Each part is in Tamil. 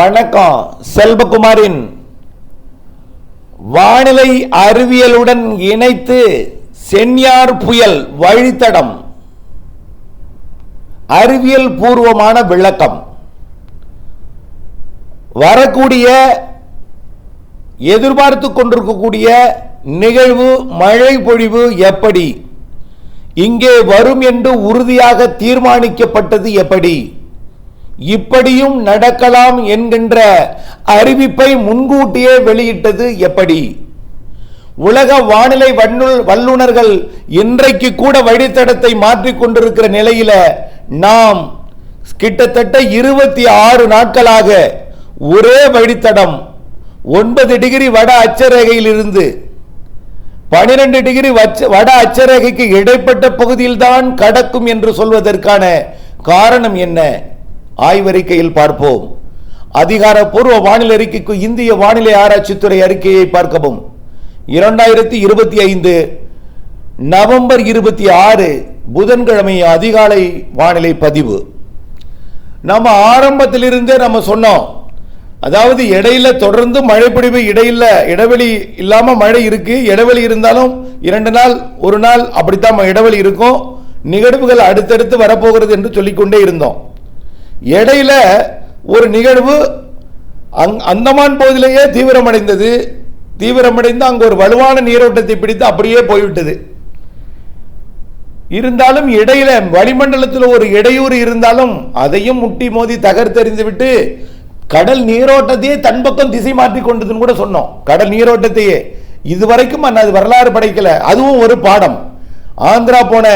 வணக்கம் செல்வகுமாரின் வானிலை அறிவியலுடன் இணைத்து சென்னியார் புயல் வழித்தடம். அறிவியல் பூர்வமான விளக்கம். வரக்கூடிய எதிர்பார்த்து கொண்டிருக்கக்கூடிய நிகழ்வு மழை பொழிவு எப்படி? இங்கே வரும் என்று உறுதியாக தீர்மானிக்கப்பட்டது எப்படி? இப்படியும் நடக்கலாம் என்கின்ற அறிவிப்பை முன்கூட்டியே வெளியிட்டது எப்படி? உலக வானிலை வண்ணுல் வல்லுனர்கள் இன்றைக்கு கூட வழித்தடத்தை மாற்றிக்கொண்டிருக்கிற நிலையில நாம் கிட்டத்தட்ட இருபத்தி ஆறு நாட்களாக ஒரே வழித்தடம் ஒன்பது டிகிரி வட அச்சரேகையில் இருந்து பனிரெண்டு டிகிரி வச்ச- வட அச்சரேகைக்கு இடைப்பட்ட பகுதியில் தான் கடக்கும் என்று சொல்வதற்கான காரணம் என்ன? ஆய்வறிக்கையில் பார்ப்போம். அதிகாரப்பூர்வ வானிலை அறிக்கைக்கு இந்திய வானிலை ஆராய்ச்சித்துறை அறிக்கையை பார்க்கவும். இரண்டாயிரத்தி இருபத்தி ஐந்து நவம்பர் இருபத்தி ஆறு புதன்கிழமை அதிகாலை வானிலை பதிவு. நம்ம ஆரம்பத்திலிருந்தே நம்ம சொன்னோம். அதாவது இடையில தொடர்ந்து மழை பொழிவு இடையில இடைவெளி இல்லாம மழை இருக்கு. இடைவெளி இருந்தாலும் இரண்டு நாள் ஒரு நாள் அப்படித்தான் இடைவெளி இருக்கும். நிகழ்வுகள் அடுத்தடுத்து வரப்போகிறது என்று சொல்லிக்கொண்டே இருந்தோம். இடையில ஒரு நிகழ்வு அங் அந்தமான் பகுதியிலேயே தீவிரமடைந்தது. தீவிரமடைந்து அங்கு ஒரு வலுவான நீரோட்டத்தை பிடித்து அப்படியே போய்விட்டது. இருந்தாலும் இடையில வளிமண்டலத்தில் ஒரு இடையூறு இருந்தாலும் அதையும் முட்டி மோதி தகர்த்தெறிந்து விட்டு கடல் நீரோட்டத்தையே தன் பக்கம் திசை மாற்றி கொண்டதுன்னு கூட சொன்னோம். கடல் நீரோட்டத்தையே. இதுவரைக்கும் அது வரலாறு படைக்கல. அதுவும் ஒரு பாடம். ஆந்திரா போன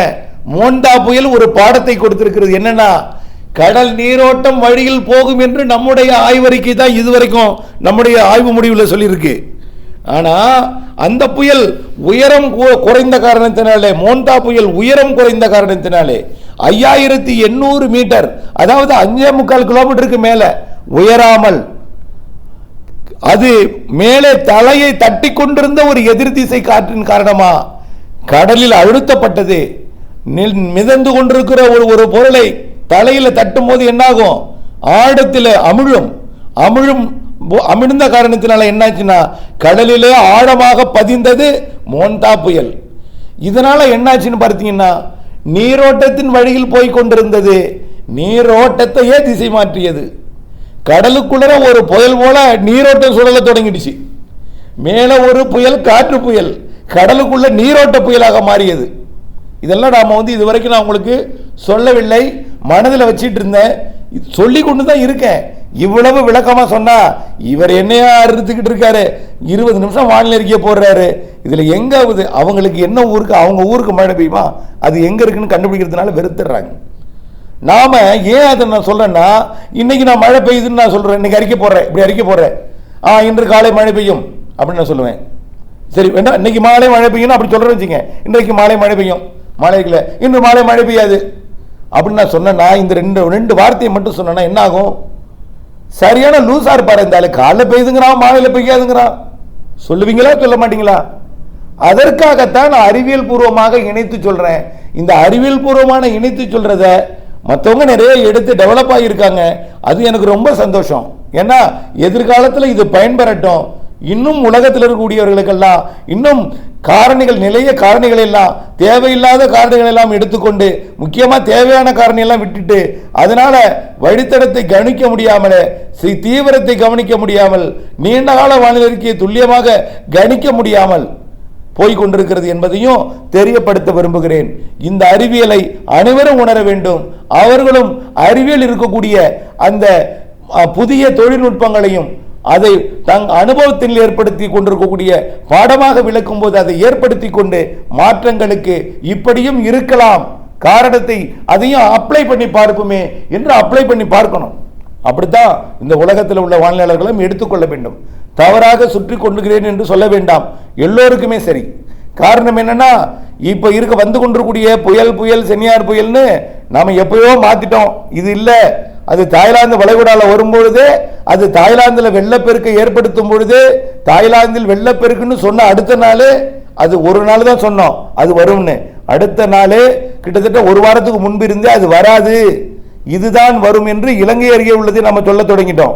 மோண்டா புயல் ஒரு பாடத்தை கொடுத்திருக்கிறது. என்னன்னா கடல் நீரோட்டம் வழியில் போகும் என்று நம்முடைய ஆய்வறிக்கை தான் இதுவரைக்கும் நம்முடைய ஆய்வு முடிவில் சொல்லியிருக்கு. ஆனால் அந்த புயல் உயரம் கு- குறைந்த காரணத்தினாலே மோண்டா புயல் உயரம் குறைந்த காரணத்தினாலே ஐயாயிரத்தி எண்ணூறு மீட்டர் அதாவது அஞ்சே முக்கால் கிலோமீட்டருக்கு மேலே உயராமல் அது மேலே தலையை தட்டி கொண்டிருந்த ஒரு எதிர் திசை காற்றின் காரணமா கடலில் அழுத்தப்பட்டது மிதந்து கொண்டிருக்கிற ஒரு ஒரு பொருளை தலையில் தட்டும் போது என்னாகும்? ஆழத்தில் அமிழும். அமிழும் போ- அமிழ்ந்த காரணத்தினால என்னாச்சுன்னா கடலிலே ஆழமாக பதிந்தது மோண்டா புயல். இதனால என்னாச்சுன்னு பார்த்தீங்கன்னா நீரோட்டத்தின் வழியில் போய் கொண்டிருந்தது. நீரோட்டத்தையே திசை மாற்றியது. கடலுக்குள்ளே ஒரு புயல் போல நீரோட்டம் சுழல தொடங்கிடுச்சு. மேலே ஒரு புயல் காற்று புயல். கடலுக்குள்ள நீரோட்ட புயலாக மாறியது. இதெல்லாம் நாம் வந்து இதுவரைக்கும் நான் உங்களுக்கு சொல்லவில்லை. மனதில் வச்சிட்டு இருந்தேன். சொல்லி கொண்டு தான் இருக்கேன். இவ்வளவு விளக்கமாக சொன்னா இவர் என்னையா அறுத்துக்கிட்டு இருக்காரு? இருபது நிமிஷம் வானிலை அறிக்கையை போடுறாரு. இதில் எங்க அவங்களுக்கு என்ன ஊருக்கு அவங்க ஊருக்கு மழை பெய்யுமா? அது எங்கே இருக்குன்னு கண்டுபிடிக்கிறதுனால வெறுத்துடுறாங்க. நாம் ஏன் அதை நான் சொல்கிறேன்னா இன்னைக்கு நான் மழை பெய்யுதுன்னு நான் சொல்கிறேன் இன்றைக்கி அறிக்கை போடுறேன். இப்படி அறிக்கை போடுறேன். ஆ இன்று காலை மழை பெய்யும் அப்படின்னு நான் சொல்லுவேன். சரி வேண்டாம் இன்னைக்கு மாலை மழை பெய்யும் அப்படி சொல்கிறேன் வச்சுங்க இன்றைக்கு மாலை மழை பெய்யும். மாலை இல்லை இன்று மாலை மழை பெய்யாது. அப்படின்னு நான் சொன்னேன்னா இந்த ரெண்டு ரெண்டு வார்த்தையை மட்டும் சொன்னேன்னா என்ன ஆகும் சரியான லூஸாக இருப்பார். இந்த ஆளு காலைல பெய்யுதுங்கிறான் மாலையில் பெய்யாதுங்கிறான். சொல்லுவீங்களா சொல்ல மாட்டீங்களா? அதற்காகத்தான் நான் அறிவியல் பூர்வமாக இணைத்து சொல்கிறேன் இந்த அறிவியல் பூர்வமான இணைத்து சொல்கிறத மற்றவங்க நிறைய எடுத்து டெவலப் ஆகியிருக்காங்க. அது எனக்கு ரொம்ப சந்தோஷம். ஏன்னா எதிர்காலத்தில் இது பயன்பெறட்டும். இன்னும் உலகத்தில் இருக்கக்கூடியவர்களுக்கெல்லாம் இன்னும் காரணிகள் நிறைய காரணிகள் எல்லாம் தேவையில்லாத காரணிகள் எல்லாம் எடுத்துக்கொண்டு முக்கியமாக தேவையான காரணியெல்லாம் விட்டுட்டு அதனால வழித்தடத்தை கவனிக்க முடியாமல் ஸ்ரீ தீவிரத்தை கவனிக்க முடியாமல் நீண்ட கால வானிலை துல்லியமாக கணிக்க முடியாமல் போய் கொண்டிருக்கிறது என்பதையும் தெரியப்படுத்த விரும்புகிறேன். இந்த அறிவியலை அனைவரும் உணர வேண்டும். அவர்களும் அறிவியல் இருக்கக்கூடிய அந்த புதிய தொழில்நுட்பங்களையும் அதை தங் அனுபவத்தில் ஏற்படுத்தி கொண்டிருக்கக்கூடிய பாடமாக விளக்கும் போது அதை ஏற்படுத்தி கொண்டு மாற்றங்களுக்கு இப்படியும் இருக்கலாம். காரணத்தை அதையும் அப்ளை பண்ணி பார்ப்போமே என்று அப்ளை பண்ணி பார்க்கணும். அப்படித்தான் இந்த உலகத்தில் உள்ள வானிலையாளர்களும் எடுத்துக்கொள்ள வேண்டும். தவறாக சுற்றி கொண்டுகிறேன் என்று சொல்ல வேண்டாம். எல்லோருக்குமே சரி. காரணம் என்னன்னா இப்போ இருக்க வந்து கொண்டிருக்கூடிய புயல் புயல் சென்னியார் புயல்னு நாம் எப்பயோ மாற்றிட்டோம் இது இல்லை. அது தாய்லாந்து வளைகுடாவில் வரும்பொழுதே அது தாய்லாந்தில் வெள்ளப்பெருக்கை ஏற்படுத்தும் பொழுது தாய்லாந்தில் வெள்ளப்பெருக்குன்னு சொன்ன அடுத்த நாளே அது ஒரு நாள் தான் சொன்னோம் அது வரும்னு. அடுத்த நாளே கிட்டத்தட்ட ஒரு வாரத்துக்கு முன்பு இருந்தே அது வராது. இதுதான் வரும் என்று இலங்கை அருகே உள்ளதை நம்ம சொல்ல தொடங்கிட்டோம்.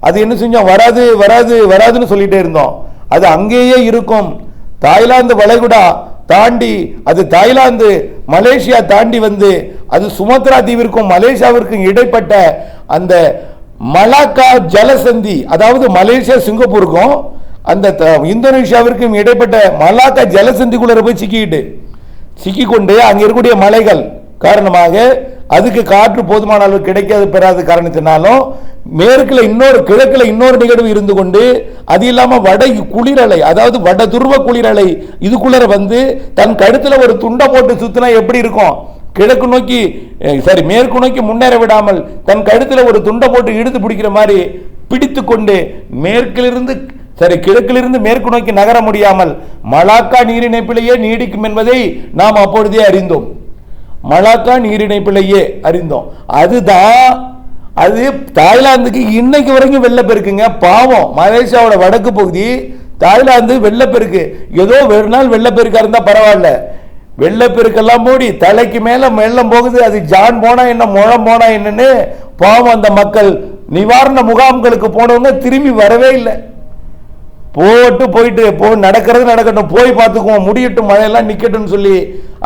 அது என்ன செஞ்சோம்? வராது வராது வராதுன்னு சொல்லிட்டே இருந்தோம். அது அங்கேயே இருக்கும். தாய்லாந்து வளைகுடா தாண்டி அது தாய்லாந்து மலேசியா தாண்டி வந்து அது சுமத்ரா தீவிற்கும் மலேசியாவிற்கும் இடைப்பட்ட அந்த மலாக்கா ஜலசந்தி அதாவது மலேசியா சிங்கப்பூருக்கும் அந்த த- இந்தோனேஷியாவிற்கும் இடைப்பட்ட மலாக்கா ஜலசந்திக்குள்ளே போய் சிக்கிக்கிட்டு சிக்கிக்கொண்டு அங்கே இருக்கக்கூடிய மலைகள் காரணமாக அதுக்கு காற்று போதுமான அளவு கிடைக்காது பெறாத காரணத்தினாலும் மேற்குல இன்னொரு கிழக்கில் இன்னொரு நிகழ்வு இருந்து கொண்டு அது இல்லாமல் வட குளிரலை அதாவது வட துருவ குளிரலை இதுக்குள்ளர வந்து தன் கழுத்தில் ஒரு துண்டை போட்டு சுத்தினா எப்படி இருக்கும்? கிழக்கு நோக்கி சரி மேற்கு நோக்கி முன்னேற விடாமல் தன் கழுத்தில் ஒரு துண்டை போட்டு இழுத்து பிடிக்கிற மாதிரி பிடித்து கொண்டு மேற்கிலிருந்து சரி கிழக்கிலிருந்து மேற்கு நோக்கி நகர முடியாமல் மலாக்கா நீரிணைப்பிலேயே நீடிக்கும் என்பதை நாம் அப்பொழுதே அறிந்தோம். மலாக்கா நீரிணைப்பிலேயே அறிந்தோம். அதுதான் அது தாய்லாந்துக்கு இன்னைக்கு வரைக்கும் வெள்ளப்பெருக்குங்க. பாவம் மலேசியாவோட வடக்கு பகுதி தாய்லாந்து வெள்ளப்பெருக்கு. ஏதோ ஒரு நாள் வெள்ளப்பெருக்கா இருந்தா பரவாயில்ல. வெள்ளப்பெருக்கெல்லாம் மூடி தலைக்கு மேல வெள்ளம் போகுது. அது ஜான் போனா என்ன முழம் போனா என்னன்னு பாவம் அந்த மக்கள் நிவாரண முகாம்களுக்கு போனவங்க திரும்பி வரவே இல்லை. போட்டு போயிட்டு போ நடக்கிறது நடக்கட்டும் போய் பார்த்துக்குவோம் முடியட்டும் மழையெல்லாம் நிற்கட்டும்னு சொல்லி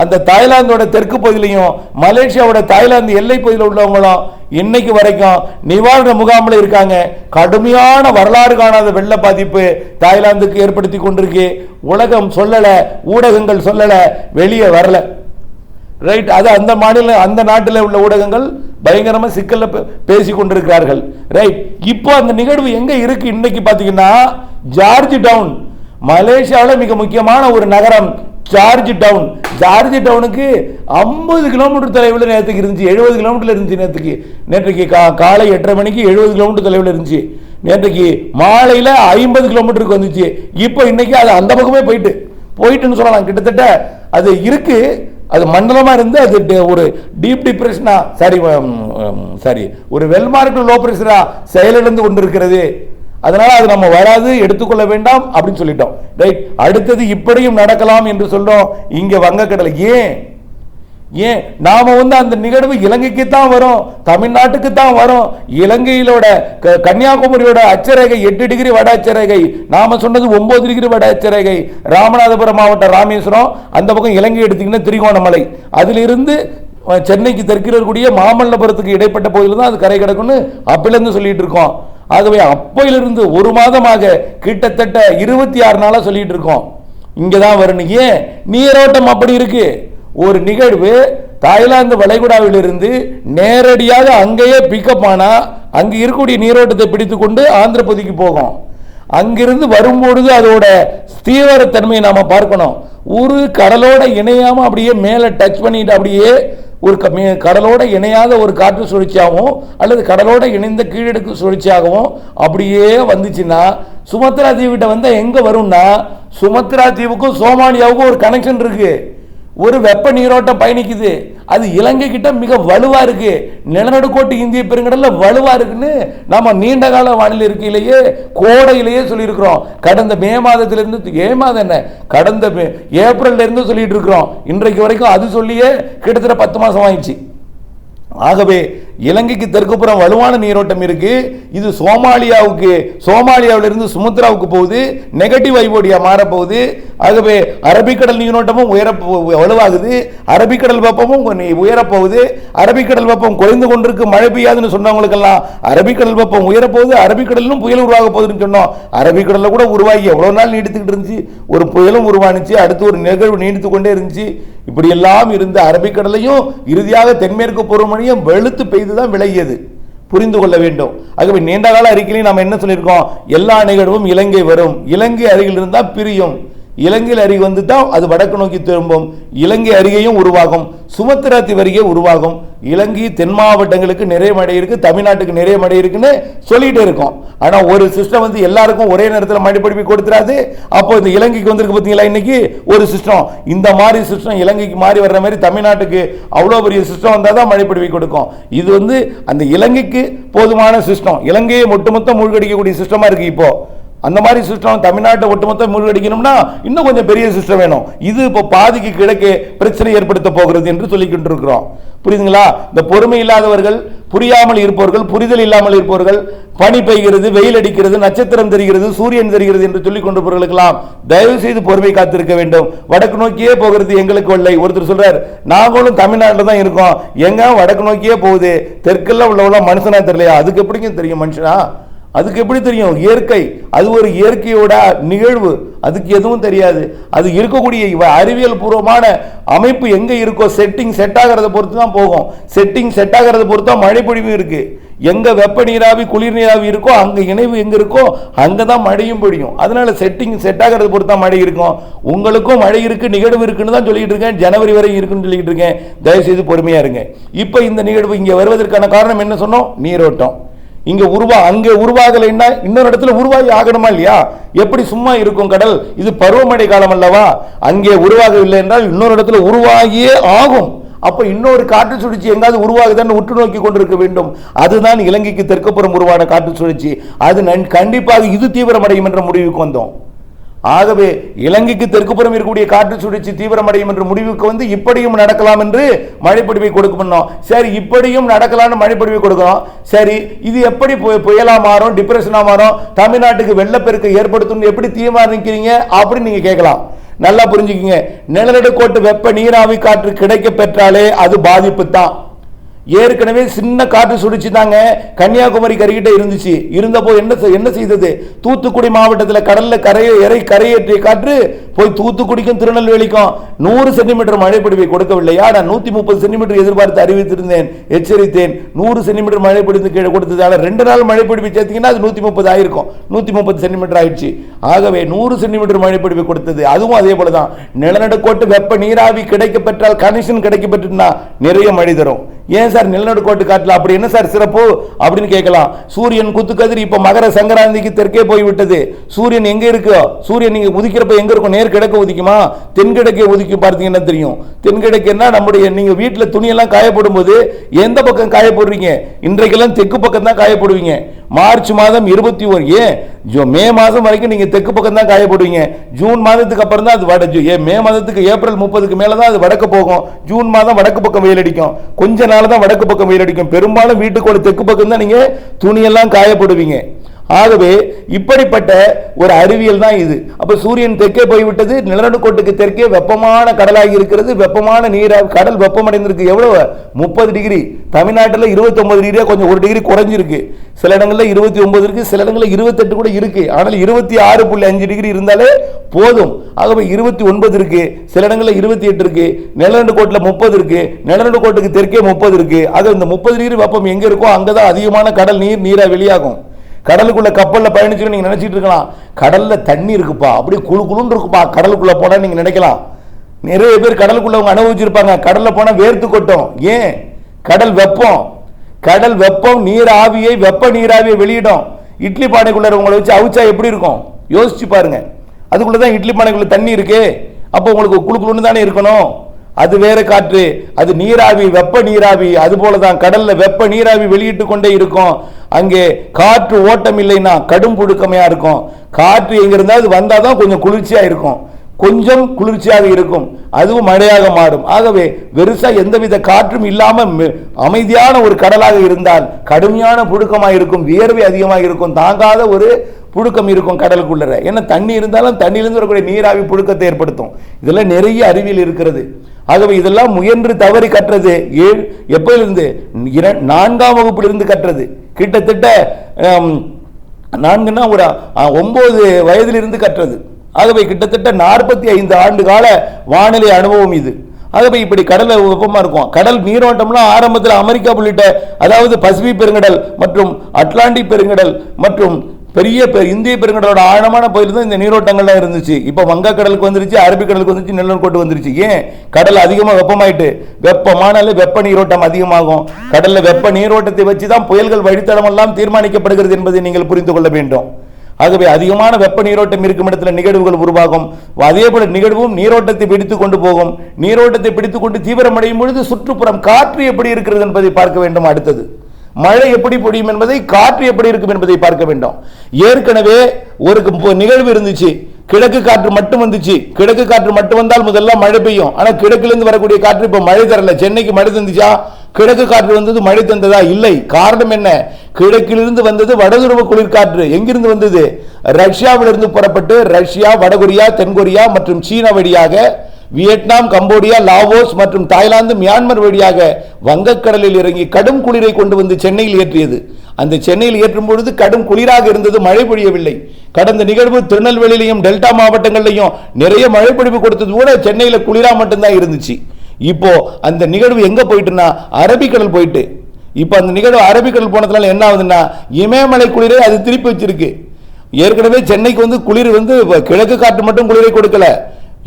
அந்த தாய்லாந்தோட தெற்கு பகுதியிலையும் மலேசியாவோட தாய்லாந்து எல்லை பகுதியில் உள்ளவங்களும் இன்னைக்கு வரைக்கும் நிவாரண முகாமில் இருக்காங்க. கடுமையான வரலாறு காணாத வெள்ள பாதிப்பு தாய்லாந்துக்கு ஏற்படுத்தி கொண்டிருக்கு. உலகம் சொல்லலை ஊடகங்கள் சொல்லலை வெளியே வரல. ரைட் அது அந்த மாநில அந்த நாட்டில் உள்ள ஊடகங்கள் பயங்கரமாக சிக்கலில் பேசி கொண்டிருக்கிறார்கள் ரைட் இப்போ அந்த நிகழ்வு எங்கே இருக்கு இன்னைக்கு பார்த்தீங்கன்னா ஜார்ஜ் டவுன் மலேசியாவில் மிக முக்கியமான ஒரு நகரம் ஜார்ஜ் டவுன். ஜார்ஜ் டவுனுக்கு ஐம்பது கிலோமீட்டர் தொலைவில் நேற்றுக்கு இருந்துச்சு எழுபது கிலோமீட்டர் இருந்துச்சு நேற்றுக்கு. நேற்றுக்கு கா காலை எட்டரை மணிக்கு எழுபது கிலோமீட்டர் தொலைவில் இருந்துச்சு. நேற்றுக்கு மாலையில் ஐம்பது கிலோமீட்டருக்கு வந்துச்சு. இப்போ இன்றைக்கி அது அந்த பக்கமே போயிட்டு போயிட்டுன்னு சொல்லலாம். கிட்டத்தட்ட அது இருக்குது அது மண்டலமாக இருந்து அது ஒரு டீப் டிப்ரெஷனாக சாரி சாரி ஒரு வெல்மார்க்கு லோ ப்ரெஷராக செயலிழந்து கொண்டிருக்கிறது. அதனால் அது நம்ம வராது எடுத்துக்கொள்ள வேண்டாம் அப்படின்னு சொல்லிட்டோம். ரைட் அடுத்தது இப்படியும் நடக்கலாம் என்று சொல்கிறோம் இங்கே வங்கக்கடலை. ஏன்? ஏன்? நாம் வந்து அந்த நிகழ்வு இலங்கைக்கு தான் வரும் தமிழ்நாட்டுக்கு தான் வரும். இலங்கையிலோட க- கன்னியாகுமரியோட அச்சரேகை எட்டு டிகிரி வட அச்சரேகை. நாம் சொன்னது ஒம்பது டிகிரி வட அச்சரேகை. ராமநாதபுரம் மாவட்டம் ராமேஸ்வரம். அந்த பக்கம் இலங்கை எடுத்தீங்கன்னா திரிகோணமலை. அதிலிருந்து சென்னைக்கு தெற்கில் இருக்கக்கூடிய மாமல்லபுரத்துக்கு இடைப்பட்ட பகுதியில் தான் அது கரை கிடக்குன்னு அப்பிலேருந்து சொல்லிட்டு இருக்கோம். ஆகவே அப்பையிலிருந்து ஒரு மாதமாக கிட்டத்தட்ட இருபத்தி ஆறு நாளாக சொல்லிட்டு இருக்கோம். இங்கே தான் வரணும். ஏன்? நீரோட்டம் அப்படி இருக்கு. ஒரு நிகழ்வு தாய்லாந்து வளைகுடாவிலிருந்து நேரடியாக அங்கேயே பிக்கப் ஆனால் அங்கே இருக்கக்கூடிய நீரோட்டத்தை பிடித்து கொண்டு ஆந்திர பகுதிக்கு போகும். அங்கிருந்து வரும்பொழுது அதோட தீவிரத்தன்மையை நாம் பார்க்கணும். ஒரு கடலோட இணையாமல் அப்படியே மேலே டச் பண்ணிட்டு அப்படியே ஒரு கடலோட இணையாத ஒரு காற்று சுழற்சியாகவும் அல்லது கடலோட இணைந்த கீழடுக்கு சுழற்சியாகவும் அப்படியே வந்துச்சுன்னா சுமத்ரா தீவிட்ட வந்தால் எங்கே வரும்னா சுமத்ரா தீவுக்கும் சோமாலியாவுக்கும் ஒரு கனெக்ஷன் இருக்குது ஒரு வெப்ப நீரோட்டம் பயணிக்குது. அது இலங்கை கிட்ட மிக வலுவா இருக்கு. நிலநடுக்கோட்டு இந்திய பெருங்கடல்ல வலுவா இருக்குன்னு நம்ம நீண்ட கால வானிலை இருக்கையிலேயே கோடையிலேயே சொல்லியிருக்கிறோம். கடந்த மே மாதத்திலிருந்து ஏ மாதம் என்ன? கடந்த மே- ஏப்ரல்ல இருந்து சொல்லிட்டு இருக்கிறோம். இன்றைக்கு வரைக்கும் அது சொல்லியே கிட்டத்தட்ட பத்து மாசம் ஆயிடுச்சு. ஆகவே இலங்கைக்கு தெற்குப்புறம் வலுவான நீரோட்டம் இருக்கு. இது சோமாலியாவுக்கு சோமாலியாவிலிருந்து சுமுத்ராவுக்கு போகுது. நெகட்டிவ் ஐபோடியா மாறப்போகுது. ஆகவே அரபிக்கடல் நீரோட்டமும் உயர வலுவாகுது. அரபிக்கடல் வெப்பமும் உயரப்போகுது. அரபிக்கடல் வெப்பம் குறைந்து கொண்டிருக்கு. மழை பெய்யாதுன்னு சொன்னவங்களுக்கெல்லாம் அரபிக்கடல் வெப்பம் உயரப்போகுது. அரபிக்கடலும் புயல் உருவாக போகுதுன்னு சொன்னோம். அரபிக்கடலில் கூட உருவாகி எவ்வளோ நாள் நீடித்துக்கிட்டு இருந்துச்சு? ஒரு புயலும் உருவானுச்சு. அடுத்து ஒரு நிகழ்வு நீடித்து கொண்டே இருந்துச்சு. இப்படியெல்லாம் இருந்த அரபிக்கடலையும் இறுதியாக தென்மேற்கு பருவமழையும் வெளுத்து பெய்து இதுதான் விலகியது புரிந்து கொள்ள வேண்டும். ஆகவே நீண்ட கால அறிக்கையிலையும் நாம் என்ன சொல்லியிருக்கோம்? எல்லா நிகழ்வும் இலங்கை வரும். இலங்கை அருகில் இருந்தால் பிரியும். இலங்கை அருகே வந்து தான் அது வடக்கு நோக்கி திரும்பும். இலங்கை அருகேயும் உருவாகும். சுமத்ரா தீவு அருகே உருவாகும். இலங்கை தென் மாவட்டங்களுக்கு நிறைய மழை இருக்கு. தமிழ்நாட்டுக்கு நிறைய மழை இருக்குன்னு சொல்லிட்டு இருக்கோம். ஆனால் ஒரு சிஸ்டம் வந்து எல்லாருக்கும் ஒரே நேரத்தில் மழை கொடுத்துறாது. அப்போ இந்த இலங்கைக்கு வந்திருக்கு பார்த்தீங்களா இன்னைக்கு? ஒரு சிஸ்டம் இந்த மாதிரி சிஸ்டம் இலங்கைக்கு மாறி வர்ற மாதிரி தமிழ்நாட்டுக்கு அவ்வளோ பெரிய சிஸ்டம் வந்தால் தான் மழை கொடுக்கும். இது வந்து அந்த இலங்கைக்கு போதுமான சிஸ்டம் இலங்கையை ஒட்டுமொத்த மூழ்கடிக்கக்கூடிய சிஸ்டமாக இருக்குது இப்போது அந்த மாதிரி சிஸ்டம் தமிழ்நாட்டை ஒட்டுமொத்த முழுகடிக்கணும்னா இன்னும் கொஞ்சம் பெரிய சிஸ்டம் வேணும். இது இப்போ பாதிக்கு கிழக்கே பிரச்சனை ஏற்படுத்த போகிறது என்று சொல்லிக்கிட்டு இருக்கிறோம் புரியுதுங்களா? இந்த பொறுமை இல்லாதவர்கள் புரியாமல் இருப்பவர்கள் புரிதல் இல்லாமல் இருப்பவர்கள் பனி பெய்கிறது வெயில் அடிக்கிறது நட்சத்திரம் தெரிகிறது சூரியன் தெரிகிறது என்று சொல்லிக் கொண்டிருப்பவர்களுக்கெல்லாம் தயவு செய்து பொறுமை காத்திருக்க வேண்டும். வடக்கு நோக்கியே போகிறது எங்களுக்கு இல்லை. ஒருத்தர் சொல்றார் நாங்களும் தமிழ்நாட்டில் தான் இருக்கோம். எங்க? வடக்கு நோக்கியே போகுது. தெற்கெல்லாம் உள்ளவெல்லாம் மனுஷனா தெரியலையா? அதுக்கு எப்படிங்க தெரியும் மனுஷனா? அதுக்கு எப்படி தெரியும்? இயற்கை. அது ஒரு இயற்கையோட நிகழ்வு. அதுக்கு எதுவும் தெரியாது. அது இருக்கக்கூடிய இவ அறிவியல் பூர்வமான அமைப்பு எங்கே இருக்கோ செட்டிங் செட் ஆகிறத பொறுத்து தான் போகும். செட்டிங் செட் ஆகிறத பொறுத்து தான் மழை பொழிவு இருக்குது எங்கே வெப்ப நீராவி குளிர் நீராவி இருக்கோ அங்கே இணைவு எங்கே இருக்கோ அங்கே தான் மழையும் பொழியும். அதனால செட்டிங் செட் ஆகிறது பொறுத்து தான் மழை இருக்கும். உங்களுக்கும் மழை இருக்கு நிகழ்வு இருக்குன்னு தான் சொல்லிட்டு இருக்கேன். ஜனவரி வரை இருக்குன்னு சொல்லிட்டு இருக்கேன். தயவுசெய்து பொறுமையாக இருங்க. இப்போ இந்த நிகழ்வு இங்கே வருவதற்கான காரணம் என்ன சொன்னோம்? நீரோட்டம். இங்க உருவா அங்கே உருவாகலைன்னா இன்னொரு இடத்துல உருவாகி ஆகணுமா இல்லையா? எப்படி சும்மா இருக்கும் கடல்? இது பருவமழை காலம் அல்லவா? அங்கே உருவாகவில்லை என்றால் இன்னொரு இடத்துல உருவாகியே ஆகும். அப்போ இன்னொரு காற்று சுழற்சி எங்காவது உருவாகுதுன்னு உற்று நோக்கி கொண்டிருக்க வேண்டும். அதுதான் இலங்கைக்கு தெற்குப்புறம் உருவான காற்று சுழற்சி. அது நன்- கண்டிப்பாக இது தீவிரமடையும் என்ற முடிவுக்கு வந்தோம். ஆகவே இலங்கைக்கு தெற்குப்புறம் இருக்கக்கூடிய காற்று சுழற்சி தீவிரமடையும் என்ற முடிவுக்கு வந்து இப்படியும் நடக்கலாம் என்று மழைப்பொடிவை கொடுக்க பண்ணோம் சரி இப்படியும் நடக்கலாம்னு மழைப்பொடிவை கொடுக்கிறோம். சரி இது எப்படி பு- புயலா மாறும் டிப்ரெஷனா மாறும் தமிழ்நாட்டுக்கு வெள்ளப்பெருக்கை ஏற்படுத்தும் எப்படி தீர்மானிக்கிறீங்க அப்படின்னு நீங்க கேட்கலாம். நல்லா புரிஞ்சுக்கிங்க. நிலநடுக்கோட்டு வெப்ப நீராவி காற்று கிடைக்க பெற்றாலே அது பாதிப்பு தான் ஏற்கனவே சின்ன காற்று சுடிச்சு தாங்க கன்னியாகுமரி கரைகிட்ட இருந்துச்சு. இருந்தப்போ என்ன என்ன செய்தது? தூத்துக்குடி மாவட்டத்தில் கடல்ல கரையை இறை கரையேற்றிய காற்று போய் தூத்துக்குடிக்கும் திருநெல்வேலிக்கும் நூறு சென்டிமீட்டர் மழை பொழிவை கொடுக்கவில்லையா நான் நூத்தி முப்பது சென்டிமீட்டர் எதிர்பார்த்து அறிவித்திருந்தேன் எச்சரித்தேன். நூறு சென்டிமீட்டர் மழை பொழிந்து கீழே கொடுத்ததால ரெண்டு நாள் மழை பொழிவை சேர்த்தீங்கன்னா அது நூத்தி முப்பது ஆயிருக்கும். நூத்தி முப்பது சென்டிமீட்டர் ஆயிடுச்சு. ஆகவே நூறு சென்டிமீட்டர் மழை கொடுத்தது. அதுவும் அதே போலதான். நிலநடுக்கோட்டு வெப்ப நீராவி கிடைக்க பெற்றால் கனெக்ஷன் கிடைக்க பெற்றுனா நிறைய மழை தரும். ஏன் சார் நிலநடுக்கோட்டு காட்டில்? அப்படி என்ன சார் சிறப்பு? அப்படின்னு கேட்கலாம். சூரியன் குத்துக்கதிர் இப்போ மகர சங்கராந்திக்கு தெற்கே போய்விட்டது. சூரியன் எங்கே இருக்கு? சூரியன் நீங்கள் உதிக்கிறப்ப எங்கே இருக்கும்? மேற்கிழக்கு உதிக்குமா தென்கிழக்கே உதிக்கு பார்த்தீங்கன்னா தெரியும்? தென்கிழக்குன்னா நம்முடைய நீங்கள் வீட்டில் துணியெல்லாம் காயப்படும் போது எந்த பக்கம் காயப்படுறீங்க? இன்றைக்கெல்லாம் தெற்கு பக்கம் தான் காயப்படுவீங்க. மார்ச் மாதம் இருபத்தி ஒரு ஏன்? மே மாதம் வரைக்கும் நீங்கள் தெற்கு பக்கம் தான் காயப்படுவீங்க. ஜூன் மாதத்துக்கு அப்புறம் தான் அது வட ஏ மே மாதத்துக்கு ஏப்ரல் முப்பதுக்கு மேலே தான் அது வடக்கு போகும். ஜூன் மாதம் வடக்கு பக்கம் வெயில் அடிக்கும். கொஞ்ச நாள் தான் வடக்கு பக்கம் வெயில் அடிக்கும். பெரும்பாலும் வீட்டுக்கு ஒரு தெற்கு பக்கம் தான் நீங்கள் துணியெல்லாம் காயப்படுவீங்க. ஆகவே இப்படிப்பட்ட ஒரு அறிவியல் தான் இது. அப்போ சூரியன் தெற்கே போய்விட்டது நிலநடுக்கோட்டுக்கு தெற்கே வெப்பமான கடலாகி இருக்கிறது வெப்பமான நீராக கடல் வெப்பமடைந்திருக்கு. எவ்வளோ முப்பது டிகிரி. தமிழ்நாட்டில் இருபத்தொம்பது டிகிரியாக கொஞ்சம் ஒரு டிகிரி குறைஞ்சிருக்கு. சில இடங்களில் இருபத்தி ஒன்பது இருக்குது சில இடங்களில் இருபத்தெட்டு கூட இருக்குது ஆனால் இருபத்தி ஆறு புள்ளி அஞ்சு டிகிரி இருந்தாலே போதும். ஆகவே இருபத்தி ஒன்பது இருக்குது சில இடங்களில் இருபத்தி எட்டு இருக்கு கோட்டில் முப்பது இருக்குது நிலநடுக்கோட்டுக்கு தெற்கே முப்பது இருக்குது ஆக இந்த முப்பது டிகிரி வெப்பம் எங்கே இருக்கோ அங்கே தான் அதிகமான கடல் நீர் நீராக வெளியாகும். கடலுக்குள்ளே கப்பலில் பயணிச்சு நீங்கள் நினச்சிட்டு இருக்கலாம். கடலில் தண்ணி இருக்குப்பா. அப்படியே குளு குளுன்னு இருக்குப்பா. கடலுக்குள்ளே போனால் நீங்கள் நினைக்கலாம். நிறைய பேர் கடலுக்குள்ளே அவங்க அனுபவிச்சிருப்பாங்க. கடலில் போனால் வேர்த்து கொட்டும். ஏன்? கடல் வெப்பம். கடல் வெப்பம் நீர் ஆவியை வெப்ப நீராவியை வெளியிடும். இட்லி பானைக்குள்ள உங்களை வச்சு அவிச்சா எப்படி இருக்கும்? யோசிச்சு பாருங்க. அதுக்குள்ளே தான் இட்லி பானைக்குள்ளே தண்ணி இருக்கு. அப்போ உங்களுக்கு குழு குழுன்னு தானே இருக்கணும். அது வேற காற்று. அது நீராவி வெப்ப நீராவி. அது போலதான் கடல்ல வெப்ப நீராவி வெளியிட்டு கொண்டே இருக்கும். அங்கே காற்று ஓட்டம் இல்லைன்னா கடும் புழுக்கமையா இருக்கும். காற்று எங்க இருந்தால் அது வந்தாதான் கொஞ்சம் குளிர்ச்சியா இருக்கும். கொஞ்சம் குளிர்ச்சியாக இருக்கும். அதுவும் மழையாக மாறும். ஆகவே வெறுசா எந்தவித காற்றும் இல்லாம அமைதியான ஒரு கடலாக இருந்தால் கடுமையான புழுக்கமாக இருக்கும் வியர்வை அதிகமாக இருக்கும் தாங்காத ஒரு புழுக்கம் இருக்கும் கடலுக்குள்ளே ஏன்னா தண்ணி இருந்தாலும் தண்ணியிலிருந்து வரக்கூடிய நீராவி புழுக்கத்தை ஏற்படுத்தும். இதெல்லாம் நிறைய அறிவியல் இருக்கிறது. ஆகவே இதெல்லாம் முயன்று தவறி கற்றது. ஏழு எப்போதிலிருந்து இர- நான்காம் வகுப்பிலிருந்து கற்றது. கிட்டத்தட்ட நான்குன்னா ஒரு ஒம்பது வயதிலிருந்து கற்றது. ஆகவே கிட்டத்தட்ட நாற்பத்தி ஐந்து ஆண்டு கால வானிலை அனுபவம் இது. ஆகவே இப்படி கடல் வெப்பமாக இருக்கும். கடல் நீரோட்டம்லாம் ஆரம்பத்தில் அமெரிக்கா உள்ளிட்ட அதாவது பசிபிக் பெருங்கடல் மற்றும் அட்லாண்டிக் பெருங்கடல் மற்றும் பெரிய இந்திய பெருங்கடலோட ஆழமான பகுதியில் தான் இந்த நீரோட்டங்கள்லாம் இருந்துச்சு. இப்போ வங்கக்கடலுக்கு வந்துருச்சு அரபிக்கடலுக்கு வந்துருச்சு நிலநடுக்கோட்டு வந்துருச்சு. ஏன்? கடல் அதிகமாக வெப்பமாயிட்டு வெப்பமானாலே வெப்ப நீரோட்டம் அதிகமாகும். கடலில் வெப்ப நீரோட்டத்தை வச்சு தான் புயல்கள் வழித்தடமெல்லாம் தீர்மானிக்கப்படுகிறது என்பதை நீங்கள் புரிந்து கொள்ள வேண்டும். ஆகவே அதிகமான வெப்ப நீரோட்டம் இருக்கும் இடத்துல நிகழ்வுகள் உருவாகும். அதே போல நிகழ்வும் நீரோட்டத்தை பிடித்து கொண்டு போகும். நீரோட்டத்தை பிடித்து கொண்டு தீவிரமடையும் பொழுது சுற்றுப்புறம் காற்று எப்படி இருக்கிறது என்பதை பார்க்க வேண்டும். அடுத்தது மழை எப்படி பொழியும் என்பதை காற்று எப்படி இருக்கும் என்பதை பார்க்க வேண்டும். ஏற்கனவே ஒரு நிகழ்வு இருந்துச்சு. கிழக்கு காற்று மட்டும் வந்துச்சு. கிழக்கு காற்று மட்டும் வந்தால் முதல்ல மழை பெய்யும். ஆனா கிழக்கிலிருந்து வரக்கூடிய காற்று இப்ப மழை தரல. சென்னைக்கு மழை தந்துச்சா? கிழக்கு காற்று வந்தது மழை தந்ததா? இல்லை. காரணம் என்ன? கிழக்கிலிருந்து வந்தது வடதுருவ குளிர்காற்று. எங்கிருந்து வந்தது? ரஷ்யாவிலிருந்து புறப்பட்டு ரஷ்யா வடகொரியா தென்கொரியா மற்றும் சீனா வழியாக வியட்நாம் கம்போடியா லாவோஸ் மற்றும் தாய்லாந்து மியான்மர் வழியாக வங்கக்கடலில் இறங்கி கடும் குளிரை கொண்டு வந்து சென்னையில் ஏற்றியது. அந்த சென்னையில் ஏற்றும் பொழுது கடும் குளிராக இருந்தது. மழை பொழியவில்லை. கடந்த நிகழ்வு திருநெல்வேலியிலையும் டெல்டா மாவட்டங்கள்லையும் நிறைய மழை பொழிவு கொடுத்தது கூட சென்னையில் குளிரா மட்டும்தான் இருந்துச்சு. இப்போ அந்த நிகழ்வு எங்க போயிட்டுன்னா அரபிக்கடல் போயிட்டு. இப்போ அந்த நிகழ்வு அரபிக்கடல் போனதுனால என்ன ஆகுதுன்னா இமயமலை குளிரை அது திருப்பி வச்சிருக்கு. ஏற்கனவே சென்னைக்கு வந்து குளிர் வந்து கிழக்கு காற்று மட்டும் குளிரை கொடுக்கல.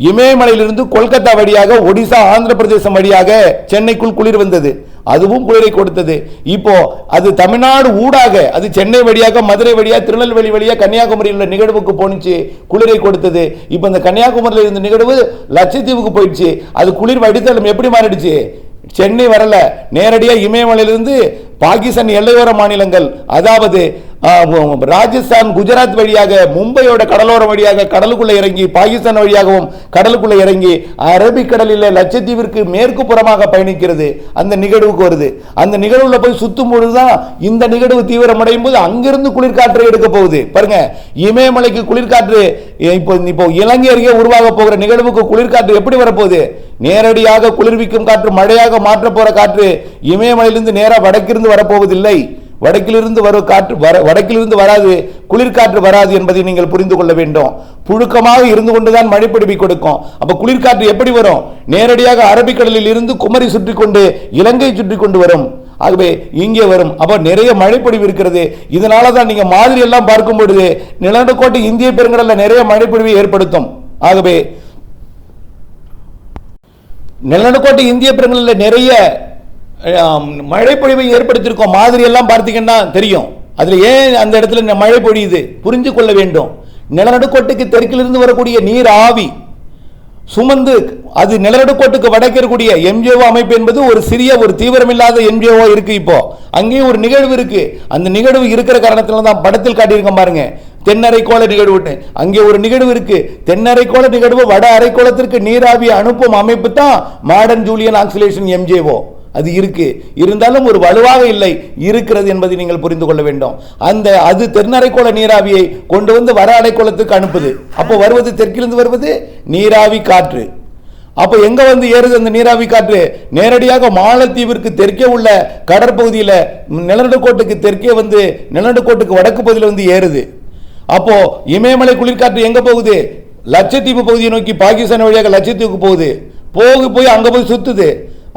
இமயமலையிலிருந்து கொல்கத்தா வழியாக ஒடிசா ஆந்திர பிரதேசம் வழியாக சென்னைக்குள் குளிர் வந்தது. அதுவும் குளிரை கொடுத்தது. இப்போ அது தமிழ்நாடு ஊடாக அது சென்னை வழியாக மதுரை வழியாக திருநெல்வேலி வழியாக கன்னியாகுமரியில் உள்ள நிகழ்வுக்கு போணுச்சு குளிரை கொடுத்தது. இப்போ இந்த கன்னியாகுமரியில் இருந்த நிகழ்வு லட்சத்தீவுக்கு போயிடுச்சு. அது குளிர் வடித்தளம் எப்படி மாறிடுச்சு? சென்னை வரல. நேரடியாக இமயமலையிலிருந்து பாகிஸ்தான் எல்லையோர மாநிலங்கள் அதாவது ராஜஸ்தான் குஜராத் வழியாக மும்பையோட கடலோரம் வழியாக கடலுக்குள்ள இறங்கி பாகிஸ்தான் வழியாகவும் கடலுக்குள்ள இறங்கி அரபிக்கடலில் லட்சத்தீவிற்கு மேற்கு புறமாக பயணிக்கிறது அந்த நிகழ்வுக்கு வருது. அந்த நிகழ்வுல போய் சுத்தும் பொழுதுதான் இந்த நிகழ்வு தீவிரமடையும் போது அங்கிருந்து குளிர்காற்று எடுக்க போகுது. பாருங்க இமயமலைக்கு குளிர்காற்று இப்போ இப்போ இலங்கை அருகே உருவாக போகிற நிகழ்வுக்கு குளிர்காற்று எப்படி வரப்போகுது? நேரடியாக குளிர்விக்கும் காற்று மழையாக மாற்ற போகிற காற்று இமயமலையிலிருந்து நேரா வடக்கிருந்து வடக்கிலிருந்து வரப்போவதில்லை. வடக்கிலிருந்து வரும் காற்று வர வடக்கிலிருந்து வராது குளிர்காற்று வராது என்பதை நீங்கள் புரிந்து கொள்ள வேண்டும். புழுக்கமாக இருந்து கொண்டுதான் மழை பிடிப்பை கொடுக்கும். அப்ப குளிர்காற்று எப்படி வரும்? நேரடியாக அரபிக்கடலில் இருந்து குமரி சுற்றி கொண்டு இலங்கை சுற்றி கொண்டு வரும். ஆகவே இங்கே வரும். அப்போ நிறைய மழைப்பொழிவு இருக்கிறது. இதனால தான் நீங்கள் மாதிரி எல்லாம் பார்க்கும் பொழுது நிலநடுக்கோட்டை இந்திய பெருங்கடலில் நிறைய மழைப்பொழிவை ஏற்படுத்தும். ஆகவே நிலநடுக்கோட்டை இந்திய பெருங்கடலில் நிறைய மழைப்பொழிவை ஏற்படுத்தியிருக்கோம். மாதிரி எல்லாம் பார்த்தீங்கன்னா தெரியும். அதில் ஏன் அந்த இடத்துல இந்த மழை பொழியுது? புரிஞ்சு கொள்ள வேண்டும். நிலநடுக்கோட்டுக்கு தெற்கிலிருந்து வரக்கூடிய நீர் ஆவி சுமந்து அது நிலநடுக்கோட்டுக்கு வடக்கு இருக்கக்கூடிய எம்ஜிஓ அமைப்பு என்பது ஒரு சிறிய ஒரு தீவிரமில்லாத எம்ஜிஓ இருக்கு இப்போ. அங்கேயும் ஒரு நிகழ்வு இருக்கு. அந்த நிகழ்வு இருக்கிற காரணத்துல தான் படத்தில் காட்டியிருக்கோம் பாருங்க. தென்னரைக்கோள நிகழ்வுன்னு அங்கே ஒரு நிகழ்வு இருக்கு. தென்னரைக்கோள நிகழ்வு வட அரைக்கோளத்திற்கு நீராவி அனுப்பும் அமைப்பு தான் மாடர்ன் ஜூலியன் ஆக்சிலேஷன் எம்ஜேஓ அது இருக்கு. இருந்தாலும் ஒரு வலுவாக இல்லை. இருக்கிறது என்பதை நீங்கள் புரிந்து கொள்ள வேண்டும். அந்த அது தென்னரைக்கோள நீராவியை கொண்டு வந்து வர அரைக்கோளத்துக்கு அனுப்புது. அப்போ வருவது தெற்கிலிருந்து வருவது நீராவி காற்று. அப்போ எங்க வந்து ஏறுது அந்த நீராவி காற்று? நேரடியாக மாலத்தீவிற்கு தெற்கே உள்ள கடற்பகுதியில் நிலநடுக்கோட்டுக்கு தெற்கே வந்து நிலநடுக்கோட்டுக்கு வடக்கு பகுதியில் வந்து ஏறுது. அப்போ இமயமலை குளிர்காற்று எங்க போகுது? லட்சத்தீவு பகுதியை நோக்கி பாகிஸ்தான் வழியாக லட்சத்தீவுக்கு போகுது. போகு போய் அங்கே போய் சுத்துது.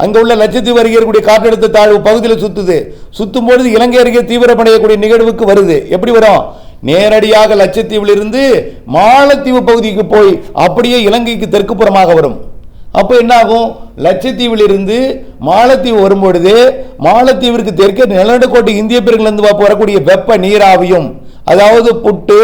அங்கே உள்ள லட்சத்தீவு அருகே இருக்கக்கூடிய காற்றழுத்த தாழ்வு பகுதியில் சுத்துது. சுத்தும் பொழுது இலங்கை அருகே தீவிரமடையக்கூடிய நிகழ்வுக்கு வருது. எப்படி வரும்? நேரடியாக லட்சத்தீவிலிருந்து மாலத்தீவு பகுதிக்கு போய் அப்படியே இலங்கைக்கு தெற்கு புறமாக வரும். அப்போ என்னாகும்? லட்சத்தீவிலிருந்து மாலத்தீவு வரும்பொழுது மாலத்தீவிற்கு தெற்கே நிலநடுக்கோட்டை இந்திய பெருங்கிலிருந்து வரக்கூடிய வெப்ப நீராவியும் அதாவது புட்டு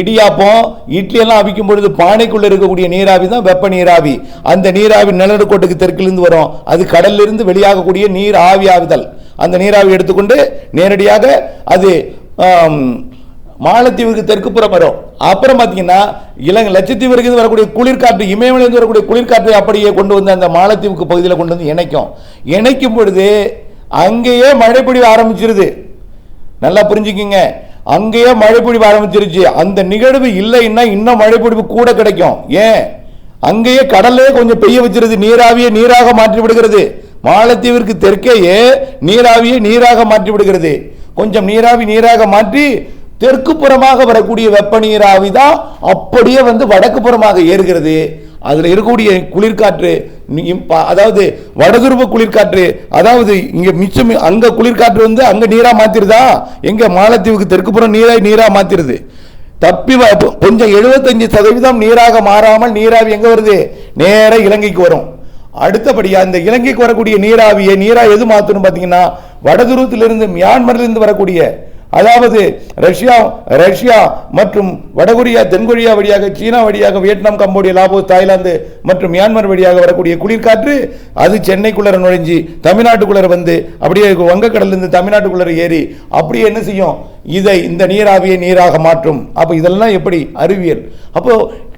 இடியாப்பம் இட்லியெல்லாம் அவிக்கும் பொழுது பானைக்குள்ளே இருக்கக்கூடிய நீராவி தான் வெப்ப நீராவி. அந்த நீராவி நிலநடுக்கோட்டுக்கு தெற்கிலிருந்து வரும். அது கடல்லிருந்து வெளியாகக்கூடிய நீர் ஆவி அந்த நீராவி எடுத்துக்கொண்டு நேரடியாக அது மாலத்தீவுக்கு தெற்கு புறம் வரும். அப்புறம் பார்த்தீங்கன்னா இலங்கை லட்சத்தீவுக்கு வரக்கூடிய குளிர்காற்று இமயமலையிலிருந்து வரக்கூடிய குளிர்காற்றை அப்படியே கொண்டு வந்து அந்த மாலத்தீவுக்கு பகுதியில் கொண்டு வந்து இணைக்கும். இணைக்கும் பொழுது அங்கேயே மழை பொழிவு ஆரம்பிச்சிருது. நல்லா புரிஞ்சுக்கிங்க. அங்கேயே மழை பொழிவு ஆரம்பிச்சிருச்சு. அந்த நிகழ்வு இல்லைன்னா இன்னும் மழை பொழிவு கூட கிடைக்கும். ஏன்? அங்கேயே கடல்லே கொஞ்சம் பெய்ய வச்சிருது. நீராவியை நீராக மாற்றி விடுகிறது. மாலத்தீவிற்கு தெற்கேயே நீராவியை நீராக மாற்றி விடுகிறது. கொஞ்சம் நீராவி நீராக மாற்றி தெற்கு புறமாக வரக்கூடிய வெப்ப நீராவி தான் அப்படியே வந்து வடக்கு புறமாக ஏறுகிறது. அதில் இருக்கக்கூடிய குளிர்காற்று அதாவது வடதுருவ குளிர்காற்று அதாவது இங்கே மிச்சம் அங்கே குளிர்காற்று வந்து அங்கே நீராக மாற்றிருதா எங்கே மாலத்தீவுக்கு தெற்கு புறம் நீராக மாற்றிருது மாத்திருது. தப்பி கொஞ்சம் 75% சதவீதம் நீராக மாறாமல் நீராவி எங்கே வருது? நேராக இலங்கைக்கு வரும். அடுத்தபடியாக இந்த இலங்கைக்கு வரக்கூடிய நீராவியை நீராக எது மாற்றணும் பார்த்தீங்கன்னா வடதுருவத்திலிருந்து மியான்மரிலிருந்து வரக்கூடிய அதாவது ரஷ்யா ரஷ்யா மற்றும் வடகொரியா தென்கொரியா வழியாக சீனா வழியாக வியட்நாம் கம்போடியா லாபோஸ் தாய்லாந்து மற்றும் மியான்மர் வழியாக வரக்கூடிய குளிர்காற்று அது சென்னைக்குள்ளர நுழைஞ்சு தமிழ்நாட்டுக்குள்ளர வந்து அப்படியே வங்கக்கடல்ல இருந்து தமிழ்நாட்டுக்குள்ளர ஏறி அப்படியே என்ன செய்யும்? இதை இந்த நீராவியை நீராக மாற்றும். அப்போ இதெல்லாம் எப்படி? அறிவியல். அப்போ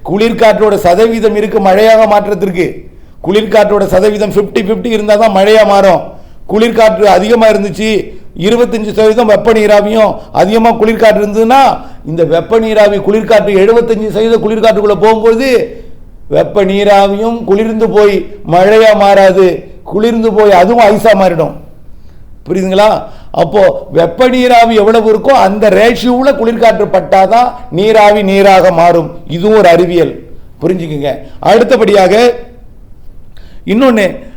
குளிர்காற்றோட சதவீதம் இருக்கு மழையாக மாற்றத்திற்கு. குளிர்காற்றோட சதவீதம் 50 50 இருந்தால் தான் மழையாக மாறும். குளிர்காற்று அதிகமாக இருந்துச்சு இருபத்தஞ்சி சதவீதம் வெப்ப நீராவியும் அதிகமாக குளிர்காற்று இருந்ததுன்னா இந்த வெப்ப நீராவி குளிர்காற்று எழுபத்தஞ்சு சதவீதம் குளிர்காற்றுக்குள்ளே போகும்போது வெப்ப நீராவியும் குளிர்ந்து போய் மழையாக மாறாது. குளிர்ந்து போய் அதுவும் ஐஸாக மாறிடும். புரியுதுங்களா? அப்போது வெப்ப நீராவி எவ்வளவு இருக்கோ அந்த ரேஷியோவில் குளிர்காற்று பட்டாதான் நீராவி நீராக மாறும். இதுவும் ஒரு அறிவியல். புரிஞ்சுக்குங்க. அடுத்தபடியாக இன்னொன்று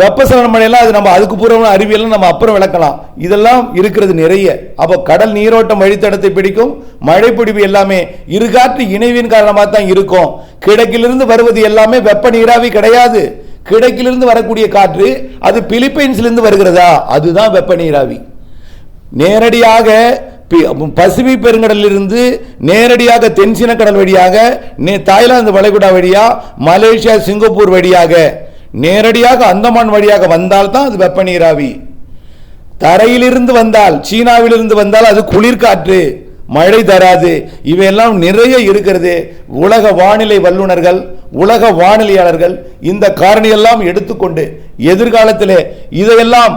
வெப்பசலன மழையெல்லாம் அது நம்ம அதுக்கு பூர்வமான அறிவியல் நம்ம அப்புறம் விளக்கலாம். இதெல்லாம் இருக்கிறது நிறைய. அப்போ கடல் நீரோட்டம் வழித்தடத்தை பிடிக்கும் மழை எல்லாமே இருகாற்று இணைவின் காரணமாக தான் இருக்கும். கிழக்கிலிருந்து வருவது எல்லாமே வெப்ப நீராவி கிடையாது. கிழக்கிலிருந்து வரக்கூடிய காற்று அது பிலிப்பைன்ஸ்லேருந்து வருகிறதா? அதுதான் வெப்ப நீராவி. நேரடியாக பசிபி பெருங்கடலிலிருந்து நேரடியாக தென்சீன கடல் வழியாக தாய்லாந்து வளைகுடா வழியாக மலேசியா சிங்கப்பூர் வழியாக நேரடியாக அந்தமான் வழியாக வந்தால் தான் அது வெப்ப நீராவி. தரையிலிருந்து வந்தால் சீனாவிலிருந்து வந்தால் அது குளிர்காற்று மழை தராது. இவையெல்லாம் நிறைய இருக்கிறது. உலக வானிலை வல்லுனர்கள் உலக வானிலையாளர்கள் இந்த காரணியெல்லாம் எடுத்துக்கொண்டு எதிர்காலத்திலே இதையெல்லாம்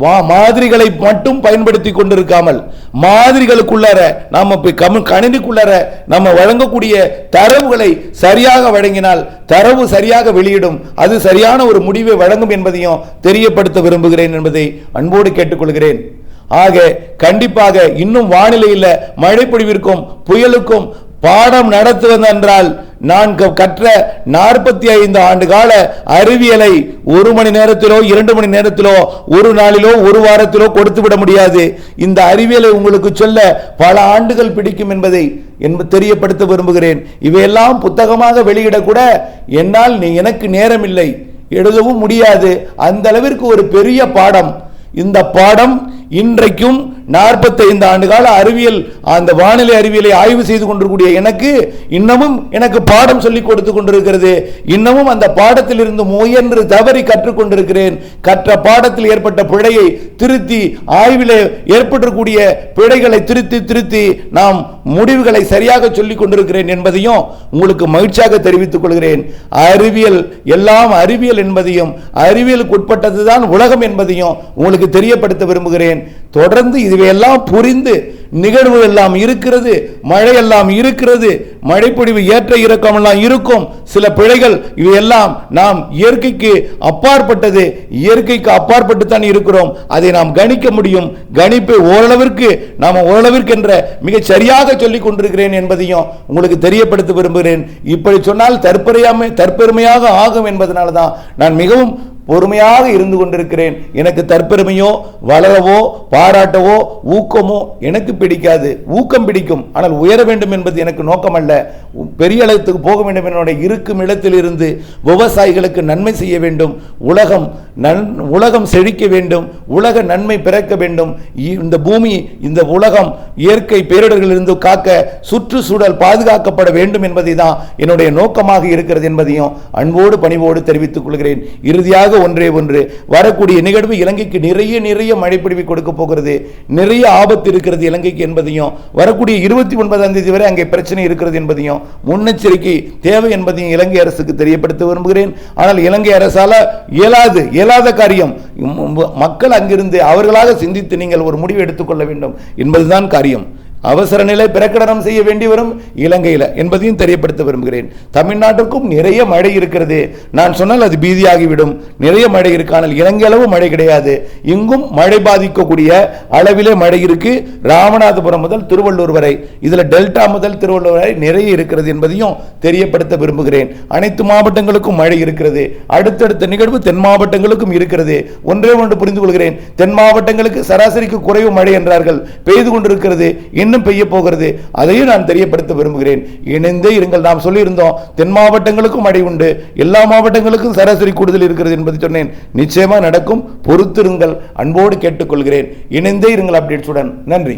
வா- மாதிரிகளை மட்டும் பயன்படுத்தி கொண்டிருக்காமல் மாதிரிகளுக்குள்ளார நாம் கம- கணினிக்குள்ளார நம்ம வழங்கக்கூடிய தரவுகளை சரியாக வழங்கினால் தரவு சரியாக வெளியிடும். அது சரியான ஒரு முடிவை வழங்கும் என்பதையும் தெரியப்படுத்த விரும்புகிறேன் என்பதை அன்போடு கேட்டுக்கொள்கிறேன். ஆக கண்டிப்பாக இன்னும் வானிலையில் மழைப்பொழிவிற்கும் புயலுக்கும் பாடம் நடத்துவதென்றால் நான் க- கற்ற நாற்பத்தி ஐந்து ஆண்டு கால அறிவியலை ஒரு மணி நேரத்திலோ இரண்டு மணி நேரத்திலோ ஒரு நாளிலோ ஒரு வாரத்திலோ கொடுத்து விட முடியாது. இந்த அறிவியலை உங்களுக்கு சொல்ல பல ஆண்டுகள் பிடிக்கும் என்பதை என்ப தெரியப்படுத்த விரும்புகிறேன். இவையெல்லாம் புத்தகமாக வெளியிடக்கூட என்னால் நீ எனக்கு நேரமில்லை. எழுதவும் முடியாது. அந்த அளவிற்கு ஒரு பெரிய பாடம். இந்த பாடம் இன்றைக்கும் 45 ஆண்டு கால அறிவியல் அந்த வானிலை அறிவியலை ஆய்வு செய்து கொண்டிருக்கூடிய எனக்கு இன்னமும் எனக்கு பாடம் சொல்லிக் கொடுத்து கொண்டிருக்கிறது. இன்னமும் அந்த பாடத்தில் இருந்து முயன்று தவறி கற்றுக்கொண்டிருக்கிறேன் கற்ற பாடத்தில் ஏற்பட்ட பிழையை திருத்தி ஆய்வில் ஏற்பட்டிருக்கூடிய பிழைகளை திருத்தி திருத்தி நாம் முடிவுகளை சரியாக சொல்லிக் கொண்டிருக்கிறேன் என்பதையும் உங்களுக்கு மகிழ்ச்சியாக தெரிவித்துக் கொள்கிறேன். அறிவியல் எல்லாம் அறிவியல் என்பதையும் அறிவியலுக்கு உட்பட்டதுதான் உலகம் என்பதையும் உங்களுக்கு தெரியப்படுத்த விரும்புகிறேன். தொடர்ந்து இது இவையெல்லாம் புரிந்து நிகழ்வு எல்லாம் இருக்கிறது மழை எல்லாம் இருக்கிறது மழைப்பொழிவு ஏற்ற இறக்கம் எல்லாம் இருக்கும். சில பிழைகள் இவையெல்லாம் நாம் இயற்கைக்கு அப்பாற்பட்டது இயற்கைக்கு அப்பாற்பட்டு தான் இருக்கிறோம். அதை நாம் கணிக்க முடியும். கணிப்பை ஓரளவிற்கு நாம் ஓரளவிற்கு என்ற மிகச் சரியாக சொல்லிக் கொண்டிருக்கிறேன் என்பதையும் உங்களுக்கு தெரியப்படுத்த விரும்புகிறேன். இப்படி சொன்னால் தற்பெருமையாக ஆகும் என்பதனால தான் நான் மிகவும் பொறுமையாக இருந்து கொண்டிருக்கிறேன். எனக்கு தற்பெருமையோ வளரவோ பாராட்டவோ ஊக்கமோ எனக்கு பிடிக்காது. ஊக்கம் பிடிக்கும். ஆனால் உயர வேண்டும் என்பது எனக்கு நோக்கமல்ல. பெரிய அளவுக்கு போக வேண்டும் என்னுடைய இருக்கும் இடத்திலிருந்து விவசாயிகளுக்கு நன்மை செய்ய வேண்டும். உலகம் நன் உலகம் செழிக்க வேண்டும். உலக நன்மை பிறக்க வேண்டும். இ- இந்த பூமி இந்த உலகம் இயற்கை பேரிடர்களிலிருந்து காக்க சுற்றுச்சூழல் பாதுகாக்கப்பட வேண்டும் என்பதை தான் என்னுடைய நோக்கமாக இருக்கிறது என்பதையும் அன்போடு பணிவோடு தெரிவித்துக் கொள்கிறேன். இறுதியாக ஒன்றே ஒன்று. வரக்கூடிய நிகழ்வு இலங்கைக்கு நிறைய நிறைய மழைப்பிடிவு கொடுக்க போகிறது. நிறைய ஆபத்து இருக்கிறது இலங்கைக்கு என்பதையும் வரக்கூடிய இருபத்தி ஒன்பதாம் தேதி வரை அங்கே பிரச்சனை இருக்கிறது என்பதையும் முன்னெச்சரிக்கை தேவை என்பதையும் இலங்கை அரசுக்கு தெரியப்படுத்த விரும்புகிறேன். ஆனால் இலங்கை அரசால் இயலாது இயலாத காரியம். மக்கள் அங்கிருந்து அவர்களாக சிந்தித்து நீங்கள் ஒரு முடிவு எடுத்துக்கொள்ள வேண்டும். என்பதுதான் காரியம். அவசர நிலை பிரகடனம் செய்ய வேண்டி வரும் இலங்கையில் என்பதையும் தெரியப்படுத்த விரும்புகிறேன். தமிழ்நாட்டிற்கும் நிறைய மழை இருக்கிறது. நான் சொன்னால் அது பீதியாகிவிடும். நிறைய மழை இருக்கானால் இலங்கை அளவு மழை கிடையாது. இங்கும் மழை பாதிக்கக்கூடிய அளவிலே மழை இருக்கு. ராமநாதபுரம் முதல் திருவள்ளூர் வரை. இதில் டெல்டா முதல் திருவள்ளூர் வரை நிறைய இருக்கிறது என்பதையும் தெரியப்படுத்த விரும்புகிறேன். அனைத்து மாவட்டங்களுக்கும் மழை இருக்கிறது. அடுத்தடுத்த நிகழ்வு தென் மாவட்டங்களுக்கும் இருக்கிறது. ஒன்றே ஒன்று புரிந்து கொள்கிறேன். தென் மாவட்டங்களுக்கு சராசரிக்கு குறைவு மழை என்றார்கள். பெய்து கொண்டிருக்கிறது. இன்னும் பெய்ய போகிறது? அதையும் நான் தெரியப்படுத்த விரும்புகிறேன். இணைந்தே இருங்கள். நாம் சொல்லியிருந்தோம் தென் மாவட்டங்களுக்கும் மழை உண்டு. எல்லா மாவட்டங்களுக்கும் சராசரி கூடுதல் இருக்கிறது என்பதை சொன்னேன். நிச்சயமா நடக்கும். பொறுத்திருங்கள். அன்போடு கேட்டுக்கொள்கிறேன். இணைந்தே இருங்கள் அப்டேட்ஸுடன் நன்றி.